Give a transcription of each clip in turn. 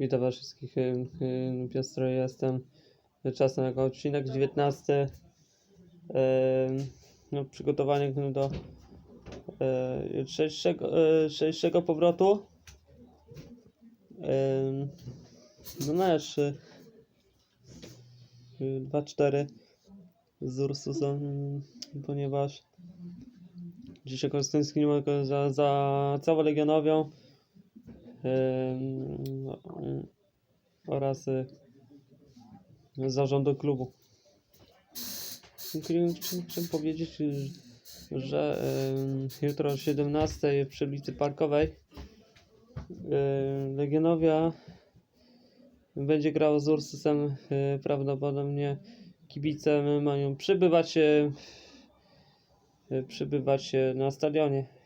Witam was wszystkich. Piotr jestem. Czas na odcinek 19. Ym, No, przygotowanie do y, jutrzejszego, powrotu. No y, 2-4 z Ursusem, ponieważ dzisiaj stęsknimy za, za całą Legionowią. Oraz y, zarządu klubu. Chciałem powiedzieć, że y, jutro o 17 przy ulicy Parkowej y, Legionowia będzie grała z Ursusem. Prawdopodobnie kibice mają przybywać, przybywać na stadionie.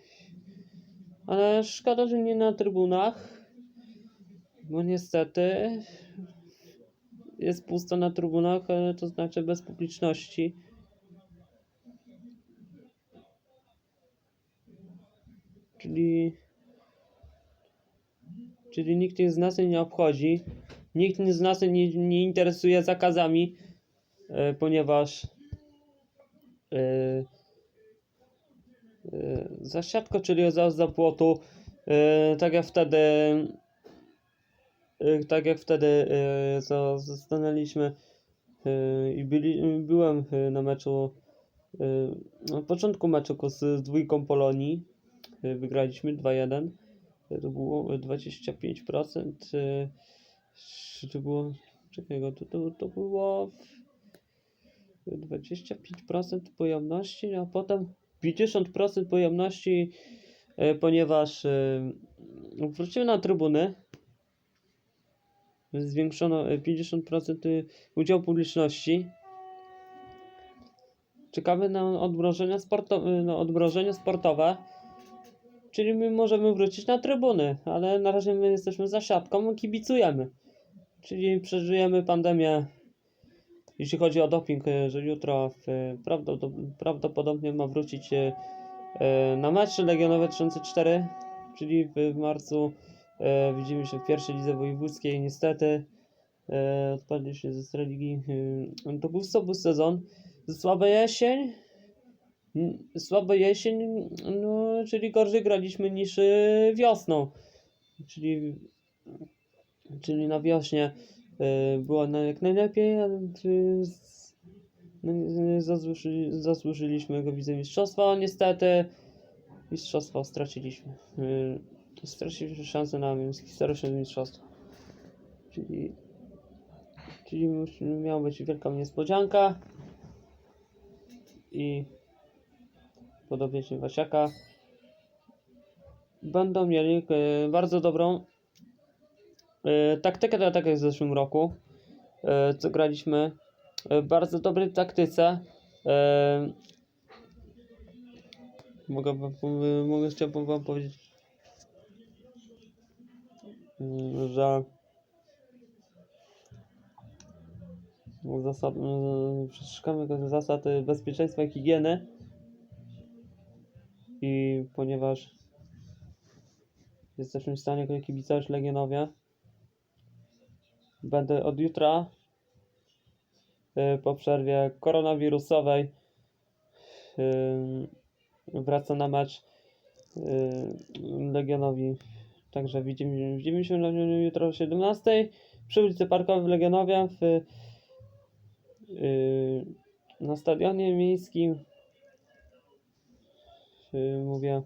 Ale szkoda, że nie na trybunach, bo niestety jest pusto na trybunach, to znaczy bez publiczności. Czyli, czyli nikt z nas nie obchodzi, nikt z nas nie, nie interesuje zakazami, e, ponieważ e, za siatko, czyli za, za płotu, e, tak jak wtedy Y, tak jak wtedy co i byli, byłem na meczu na początku meczu z, dwójką Polonii wygraliśmy 2-1 Y, to było 25% y, czy to było czekaj to, to, to było 25% pojemności a potem 50% pojemności y, ponieważ y, wróciłem na trybuny zwiększono e, 50% y, udział publiczności. Czekamy na odmrożenia, sporto- sportowe, czyli my możemy wrócić na trybuny, ale na razie my jesteśmy za siatką, kibicujemy. Czyli przeżyjemy pandemię, jeśli chodzi o doping, y, że jutro w, prawdopo- prawdopodobnie ma wrócić y, na mecz Legionowe 3004, czyli w, w marcu E, widzimy się w pierwszej lidze wojewódzkiej. Niestety e, odpadliśmy ze religii. E, to był słaby sezon. Słaba jesień. Mm, Słaba jesień, no, czyli gorzej graliśmy niż e, wiosną. Czyli, czyli na wiośnie e, było na, jak najlepiej, ale no, zasłuży, zasłużyliśmy go wicemistrzostwa. Niestety mistrzostwo straciliśmy. E, straciliśmy szansę na historyczne mistrzostwo. Czyli, czyli miała być wielka niespodzianka i podobieństwo Wasiaka będą mieli e, bardzo dobrą e, taktykę, tak jak w zeszłym roku, e, co graliśmy e, bardzo dobrej taktyce. Mogę, mogę chciałbym wam powiedzieć Mm, że zasad, przestrzegamy zasad bezpieczeństwa i higieny i ponieważ jesteśmy w stanie kibicować Legionowie będę od jutra y, po przerwie koronawirusowej y, wraca na mecz y, Legionowi Także widzimy, widzimy się jutro o 17 przy ulicy Parkowej w Legionowie w, na stadionie miejskim. Mówię.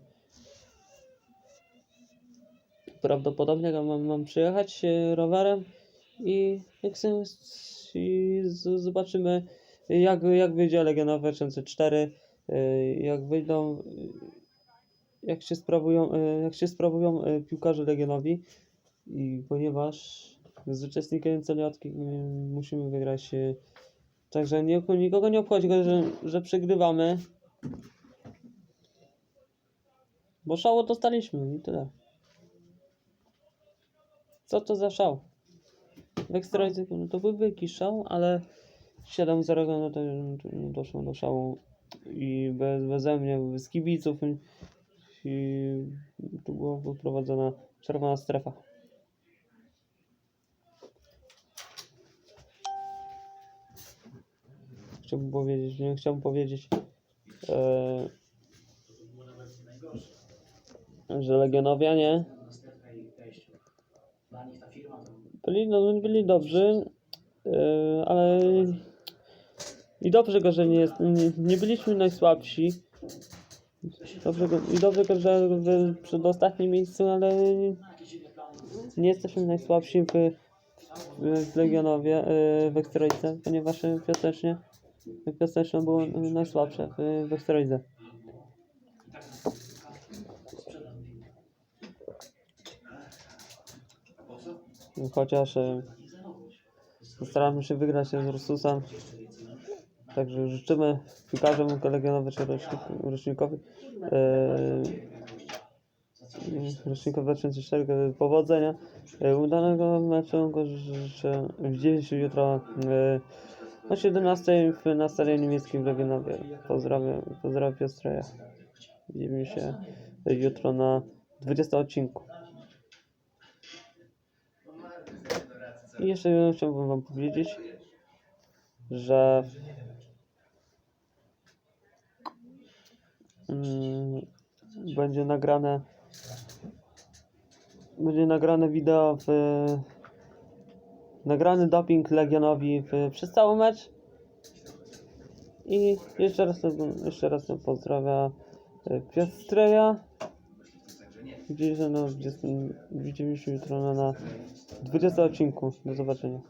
Prawdopodobnie mam, mam przyjechać rowerem i, i zobaczymy jak, jak wyjdzie Legionowe 2004, yy, jak wyjdą yy, jak się sprawują, e, jak się sprawują piłkarze Legionowi. I ponieważ z uczestnikiem celiotki musimy wygrać także nikogo nie obchodzi, że, że przegrywamy. Bo szało dostaliśmy i tyle. Co to za szał Wekstrajzyk, no. no. to był wielki szał, ale 7-0 no to no, doszło do szału. I bez, beze mnie, bez kibiców i tu była wyprowadzona czerwona strefa. Chciałbym powiedzieć, nie chciałbym powiedzieć, e, że Legionowianie byli, no, byli dobrzy, e, ale i dobrze go, że nie, jest, nie, nie byliśmy najsłabsi. Dobrze go, I dobrze go, że w przedostatnim miejscu, ale nie, jesteśmy najsłabsi w, w, w Legionowie, e, w Ekstralidze, ponieważ piasecznie, było najsłabsze w, w Ekstralidze. Chociaż e, staramy się wygrać z Ursusem. Także życzymy piłkarzom legionowi czy rocznik- rocznikowi e, rocznikowi 2004 powodzenia. E, udanego meczu życzę widzieliśmy jutro e, o 17 w, na niemieckim w Legionowie. Pozdrawiam, pozdrawiam Piostreja. Widzimy się jutro na 20 odcinku. I jeszcze chciałbym wam powiedzieć, że mm, będzie nagrane będzie nagrane wideo w nagrany doping Legionowi w, przez cały mecz. I jeszcze raz jeszcze raz pozdrawia e, Piastreja Widzimy się, 20 widzimy się jutro na 20 odcinku. Do zobaczenia.